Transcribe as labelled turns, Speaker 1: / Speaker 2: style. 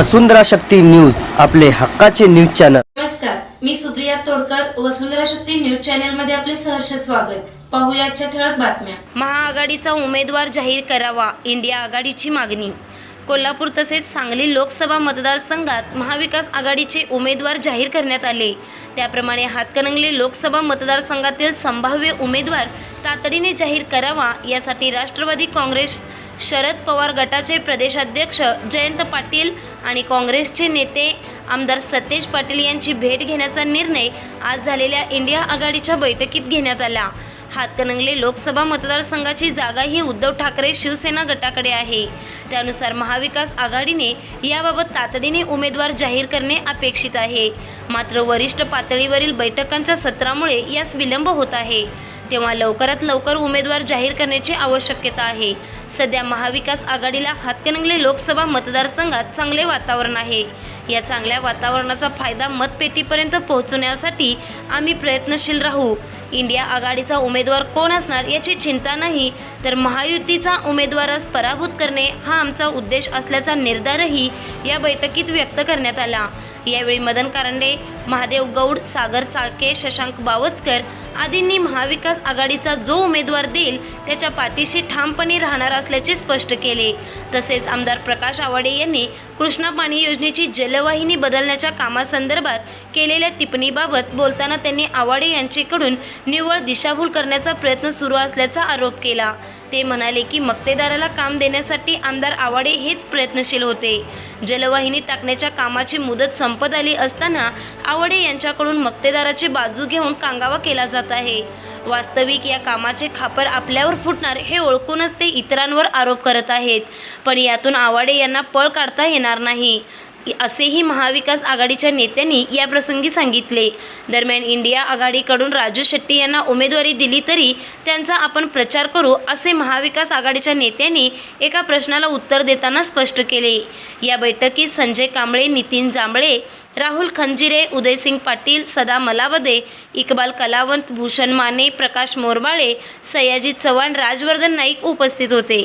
Speaker 1: वसुंधरा Shakti news आपले हक्काचे news channel.
Speaker 2: नमस्कार मी सुप्रिया तोडकर वसुंधरा शक्ती न्यूज चॅनलमध्ये आपले सहर्ष स्वागत. पाहुयाच्या ठळक बातम्या. महाआघाडीचा उमेदवार जाहीर करावा इंडिया आघाडीची मागणी. कोल्हापूर तसेच सांगली लोकसभा मतदारसंघात महाविकास आघाडीचे उमेदवार जाहीर करण्यात आले. त्याप्रमाणे हातकणंगले लोकसभा मतदारसंघातील संभाव्य उमेदवार तातडीने जाहीर करावा यासाठी राष्ट्रवादी काँग्रेस शरद पवार गटाचे प्रदेशाध्यक्ष जयंत पाटील आणि काँग्रेसचे नेते आमदार सतेज पाटील यांची भेट घेण्याचा निर्णय आज झालेल्या इंडिया आघाडीच्या बैठकीत घेण्यात आला. हातकणंगले लोकसभा मतदारसंघाची जागा ही उद्धव ठाकरे शिवसेना गटाकडे आहे. त्यानुसार महाविकास आघाडीने याबाबत तातडीने उमेदवार जाहीर करणे अपेक्षित आहे. मात्र वरिष्ठ पातळीवरील बैठकांच्या सत्रामुळे यास विलंब होत आहे. तेव्हा लवकरात लवकर उमेदवार जाहीर करण्याची आवश्यकता आहे. सध्या महाविकास आघाडीला हातकणंगले लोकसभा मतदारसंघात चांगले वातावरण आहे. या चांगल्या वातावरणाचा फायदा मतपेटीपर्यंत पोहोचवण्यासाठी आम्ही प्रयत्नशील राहू. इंडिया आघाडीचा उमेदवार कोण असणार याची चिंता नाही तर महायुतीचा उमेदवारास पराभूत करणे हा आमचा उद्देश असल्याचा निर्धारही या बैठकीत व्यक्त करण्यात आला. यावेळी मदन कारंडे महादेव गौड सागर चाळके शशांक बावचकर आदींनी महाविकास आघाडीचा जो उमेदवार देईल त्याच्या पाठीशी ठामपणे राहणार असल्याचे स्पष्ट केले. तसेच आमदार प्रकाश आवाडे यांनी कृष्णा पाणी योजनेची जलवाहिनी बदलण्याच्या कामासंदर्भात केलेल्या टिप्पणीबाबत बोलताना त्यांनी आवाडे यांच्याकडून निव्वळ दिशाभूल करण्याचा प्रयत्न सुरू असल्याचा आरोप केला. ते म्हणाले की मक्तेदाराला काम देण्यासाठी आमदार आवाडे हेच प्रयत्नशील होते. जलवाहिनी टाकण्याच्या कामाची मुदत संपत आली असताना आवाडे यांच्याकडून मक्तेदाराची बाजू घेऊन कांगावा केला जात आहे. वास्तविक या कामाचे खापर आपल्यावर फुटणार हे ओळखूनच ते इतरांवर आरोप करत आहेत. पण यातून आवाडे यांना पळ काढता येणार नाही. असेही महाविकास आघाडीच्या नेत्यांनी या प्रसंगी सांगितले. दरम्यान इंडिया आघाडीकडून राजू शेट्टी यांना उमेदवारी दिली तरी त्यांचा आपण प्रचार करू असे महाविकास आघाडीच्या नेत्यांनी एका प्रश्नाला उत्तर देताना स्पष्ट केले. या बैठकीत संजय कांबळे नितीन जांभळे राहुल खंजिरे उदयसिंग पाटील सदा मलावदे इकबाल कलावंत भूषण माने प्रकाश मोरबाळे सयाजी चव्हाण राजवर्धन नाईक उपस्थित होते.